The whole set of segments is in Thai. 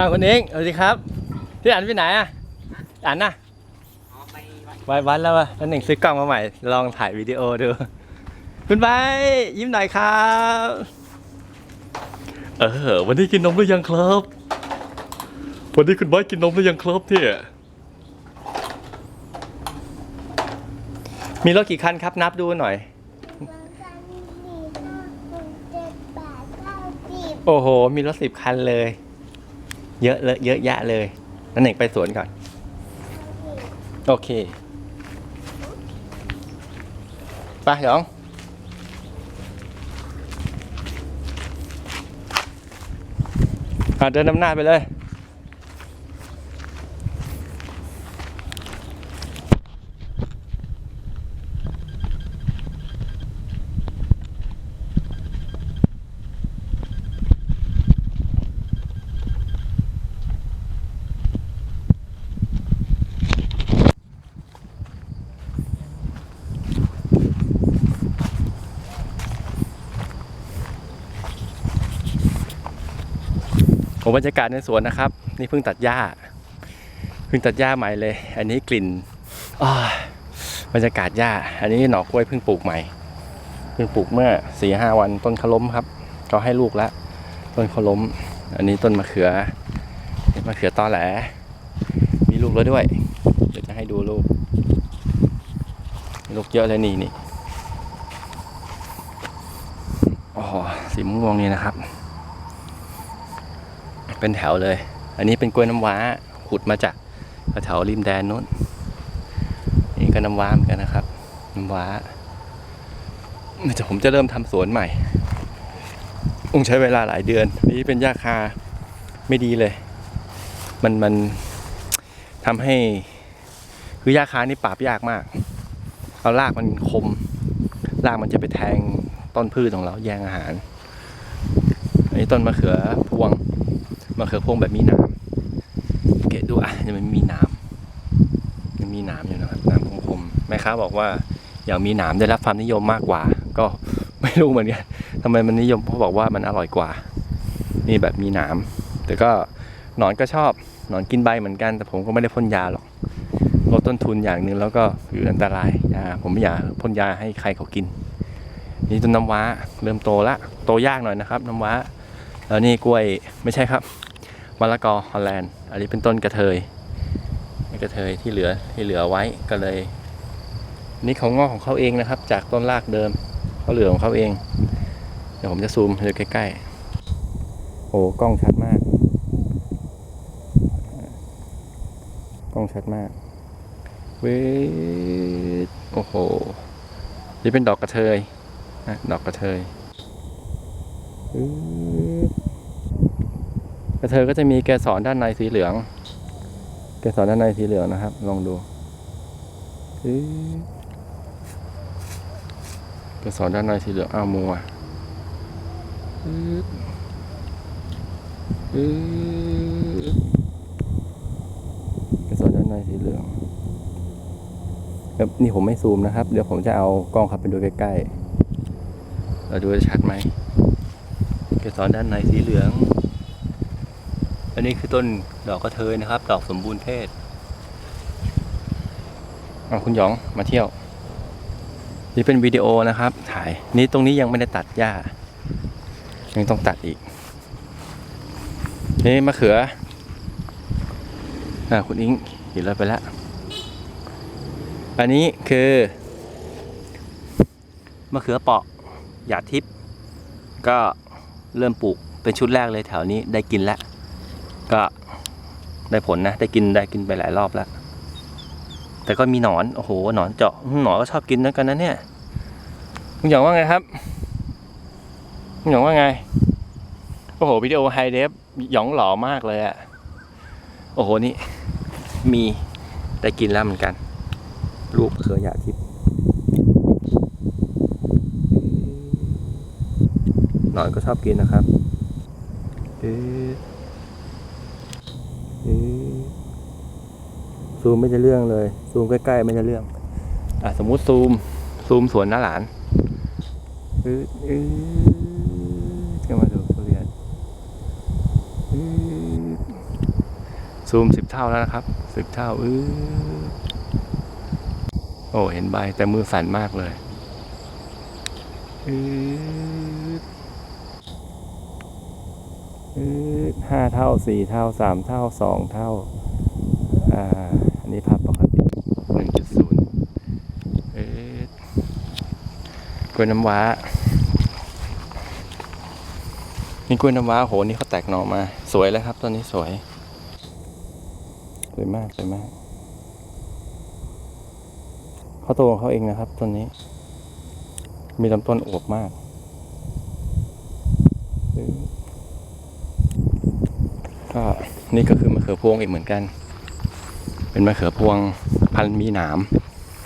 อ่าคุณเองสวัสดีครับพี่อันไปไหนอะอันน่ะอ๋อไปวัดไว้วันแล้ววะนั่นหนึ่งซื้อกล้องมาใหม่ ลองถ่ายวิดีโอดู คุณใบยิ้มหน่อยครับ เออ วันนี้กินนมหรือยังครับ วันนี้คุณใบกินนมหรือยังครับเนี่ย มีรถกี่คันครับนับดูหน่อยสองสามสี่ห้าหกเจ็ดแปดเก้าสิบโอ้โห มีรถสิบคันเลย เยอะเลยเยอะแยะเลยนั่นเองไปสวนก่อน โอเคไปหยองอะเดินนำหน้าไปเลย โอ้บรรยากาศในสวนนะครับ นี่เพิ่งตัดหญ้าเพิ่งตัดหญ้าใหม่เลย อันนี้กลิ่นบรรยากาศหญ้า อันนี้หน่อกล้วยเพิ่งปลูกใหม่เพิ่งปลูกเมื่อสี่ห้าวันต้นขล้มครับก็ให้ลูกแล้วต้นขล้ม อันนี้ต้นมะเขือมะเขือตอแหล มีลูกแล้วด้วยเดี๋ยวจะให้ดูลูกลูกเยอะเลยนี่นี่อ๋อสีม่วงนี่นะครับ เป็นแถวเลย อันนี้เป็นกล้วยน้ำว้าขุดมาจากแถวริมแดนนู้นนี่ก็น้ำว้าเหมือนกันนะครับ น้ำว้าแต่ผมจะเริ่มทำสวนใหม่ต้องใช้เวลาหลายเดือน นี่เป็นหญ้าคาไม่ดีเลย มันมันทำให้คือหญ้าคานี่ปราบยากมาก เอารากมันคมรากมันจะไปแทงต้นพืชของเราแย่งอาหาร นี้ต้นมะเขือพวงมะเขือพวงแบบมีหน้ำเกะดูอะยังมันมีหน้ำยังมีหน้ำอยู่นะครับหน้ำคมๆแม่ค้าบอกว่าอยากมีหนามได้รับความนิยมมากกว่า ก็ไม่รู้เหมือนกันทำไมมันนิยมเพราะบอกว่ามันอร่อยกว่า นี่แบบมีหนามแต่ก็หนอนก็ชอบหนอนกินใบเหมือนกัน แต่ผมก็ไม่ได้พ่นยาหรอกลดต้นทุนอย่างหนึ่งแล้วก็คืออันตรายยาผมไม่อยากพ่นยาให้ใครเขากิน นี่ต้นน้ำว้าเริ่มโตละโตยากหน่อยนะครับ น้ำว้า แล้วนี่กล้วยไม่ใช่ครับมะละกอฮอลแลนด์อันนี้เป็นต้นกระเทยกระเทยที่เหลือที่เหลือไว้ก็เลย นี่เขางอกของเขาเองนะครับ จากต้นรากเดิมเขาเหลือของเขาเอง เดี๋ยวผมจะซูมให้ดูใกล้ๆโอ้กล้องชัดมาก กล้องชัดมากเว้โอ้โหนี่เป็นดอกกระเทยนะดอกกระเทยปึ๊บ กระเทยก็จะมีแกสอนด้านในสีเหลือง แกสอนด้านในสีเหลืองนะครับ ลองดูแกสอนด้านในสีเหลืองอ้าวมัวแกสอนด้านในสีเหลืองนี่ผมไม่ซูมนะครับ เดี๋ยวผมจะเอากล้องข้าไปดูใกล้ๆเราดูจะชัดไหมเกสรด้านในสีเหลือง อันนี้คือต้นดอกกระเทยนะครับ ดอกสมบูรณ์เพศอะคุณหยองมาเที่ยว นี่เป็นวิดีโอนะครับ ถ่าย นี่ตรงนี้ยังไม่ได้ตัดหญ้า ยังต้องตัดอีก นี่มะเขือ อ่าคุณอิงเห็นแล้วไปแล้วอันนี้คือมะเขือเปาะหยาดทิพย์ก็เริ่มปลูกเป็นชุดแรกเลยแถวนี้ได้กินแล้ว ก็ได้ผลนะ ได้กินได้กินไปหลายรอบแล้ว แต่ก็มีหนอน โอ้โห หนอนเจาะหนอนก็ชอบกินนะกันนะเนี่ยคุณหยองว่าไงครับคุณหยองว่าไง โอ้โหวิดีโอไฮเดฟหยองหล่อมากเลยอะโอ้โหนี่ มีได้กินแล้วเหมือนกันรูปเคยหยาทิพย์หนอนก็ชอบกินนะครับเอ๊ะเอ๊ะ ซูมไม่จะเรื่องเลย ซูมใกล้ๆไม่จะเรื่อง อะสมมุติซูม ซูมสวนน้าหลานเอ๊ะเอ๊ะจะมาดูทุเรียนเอ๊ะซูมสิบเท่าแล้วนะครับสิบเท่าอื้อโอ้เห็นใบแต่มือสั่นมากเลยอืดอืดห้าเท่าสี่เท่าสามเท่าสองเท่า อ่า อันนี้ภาพปกติหนึ่งจุดศูนย์เอ๊ะก ล้วยน้ำว้า นี่กล้วยน้ำว้าโหนี่เขาแตกหน่อมา สวยเลยครับต้นนี้สวย สวยมากสวยมากเขาโตของเขาเองนะครับต้นนี้ มีลำต้นอวบมากก็นี่ก็คือมะเขือพวงอีกเหมือนกัน เป็นมะเขือพวงพันธุ์มีหนาม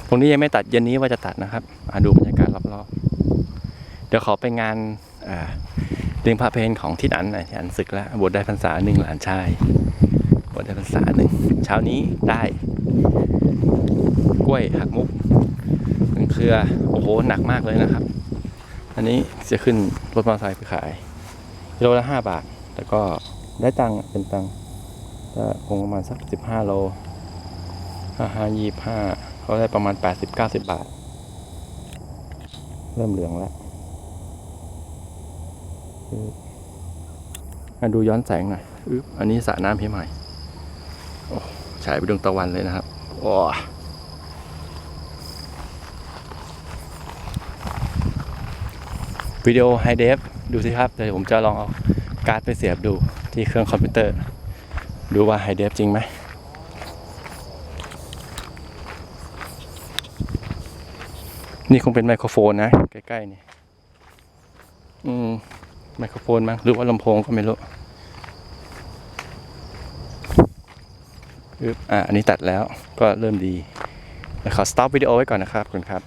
ตรงนี้ยังไม่ตัดเย็นนี้ว่าจะตัดนะครับ อะดูบรรยากาศรอบๆ ดี๋ยวขอไปงานเลี้ยงพระเพลของที่นันนะที่อันศึกแล้วบวชได้พรรษาหนึ่งหลานชายบวชได้พรรษาหนึ่งเช้านี้ได้ กล้วยหักมุกหนึ่งเครือโอ้โหหนักมากเลยนะครับ อันนี้จะขึ้นรถมอเตอร์ไซค์ไปขายกิโลละห้าบาทแต่ก็ได้ตังค์เป็นตังค์ก็คงประมาณสักสิบห้าโลห้าห้ายี่ห้าเขาได้ประมาณแปดสิบเก้าสิบบาท เริ่มเหลืองแล้ว อึ๊บมาดูย้อนแสงหน่อยอึ๊บอันนี้สระน้ำพิมายโอ้ฉายไปดวงตะวันเลยนะครับโอ้วิดีโอไฮเดฟดูสิครับ เดี๋ยวผมจะลองเอาการ์ดไปเสียบดูที่เครื่องคอมพิวเตอร์ ดูว่าไฮเดฟจริงไหมนี่คงเป็นไมโครโฟนนะ ใกล้ ๆ นี่ อืม ไมโครโฟนมั้งหรือว่าลำโพงก็ไม่รู้อ่าอันนี้ตัดแล้วก็เริ่มดีเดี๋ยวขอสต็อปวิดีโอไว้ก่อนนะครับคุณครับ